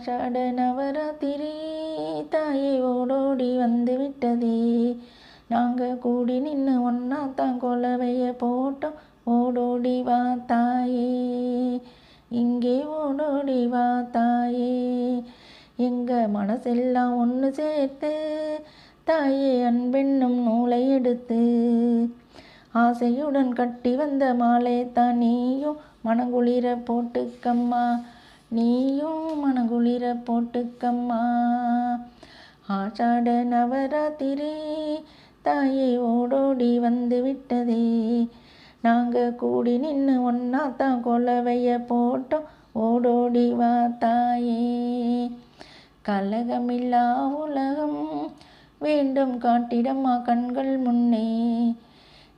ஆஷாட நவராத்திரி தாயே ஓடோடி வந்து விட்டதே. நாங்கள் கூடி நின்று ஒன்றா தான் கொலவைய போட்டோம். ஓடோடி வா தாயே. இங்கே ஓடோடி வா தாயே. எங்கள் மனசெல்லாம் ஒன்று சேர்த்து தாயே அன்பெண்ணும் நூலை எடுத்து. ஆசையுடன் கட்டி வந்த மாலை தான் நீயும் மனங்குளிர போட்டுக்கம்மா. நீயும் மனகுளிர போட்டுக்கம்மா. ஆஷாட நவராத்திரி தாயை ஓடோடி வந்து விட்டதே. நாங்கள் கூடி நின்று ஒன்னா தான் கொலவைய போட்டோம். ஓடோடி வா தாயே. கலகமில்லா உலகம் வேண்டும் காட்டிடம்மா கண்கள் முன்னே.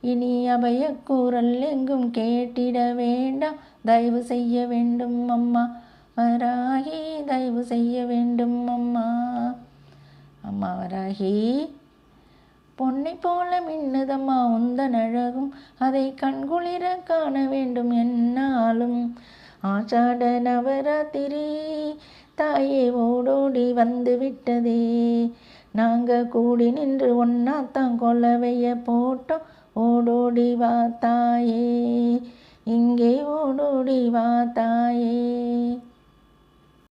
இனி அபயக்கூறல் எங்கும் கேட்டிட வேண்டாம். தயவு செய்ய வேண்டும் அம்மா வராகி தயவு செய்ய வேண்டும் அம்மா. அம்மா வராகி பொன்னை போல மின்னுதம்மா உந்தன் அழகும் அதை கண்குளிர காண வேண்டும் என்னாலும். ஆஷாட நவராத்திரி தாயே ஓடோடி வந்து விட்டதே. நாங்கள் கூடி நின்று ஒன்றா தான் கொலவைய போட்டோம் ஓடோடி வா தாயே. இங்கே ஓடோடி வா தாயே.